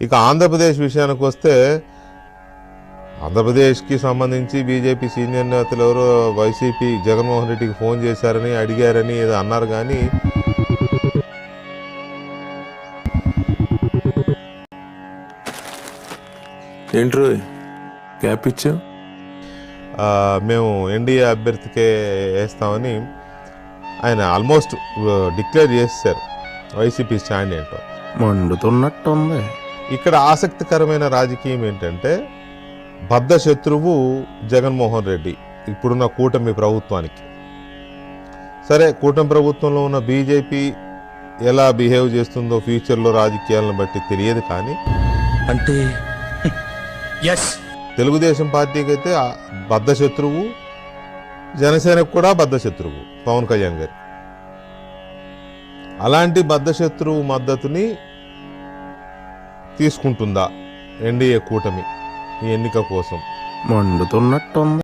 ఇక ఆంధ్రప్రదేశ్ విషయానికి వస్తే ఆంధ్రప్రదేశ్కి సంబంధించి బీజేపీ సీనియర్ నేతలు ఎవరో వైసీపీ జగన్మోహన్ రెడ్డికి ఫోన్ చేశారని అడిగారని ఏదో అన్నారు కానీ ఏంట్రో గ్యాప్ ఇచ్చావు? ఆ, మేము ఎన్డీఏ అభ్యర్థికే వేస్తామని ఆయన ఆల్మోస్ట్ డిక్లేర్ చేశారు వైసీపీ స్టాండ్ ఏంటో. మండుతున్నట్టుంది. ఇక్కడ ఆసక్తికరమైన రాజకీయం ఏంటంటే బద్ధ శత్రువు జగన్మోహన్ రెడ్డి ఇప్పుడున్న కూటమి ప్రభుత్వానికి. సరే కూటమి ప్రభుత్వంలో ఉన్న బీజేపీ ఎలా బిహేవ్ చేస్తుందో ఫ్యూచర్లో రాజకీయాలను బట్టి తెలియదు కానీ అంటే ఎస్. తెలుగుదేశం పార్టీకి అయితే బద్ధ శత్రువు జనసేనకు కూడా బద్ధ శత్రువు పవన్ కళ్యాణ్ గారు. అలాంటి బద్ధ శత్రువు మద్దతుని తీసుకుంటుందా? ఎన్డీఏ కూటమి ఈ ఎన్నిక కోసం. మండుతున్నట్టుంది.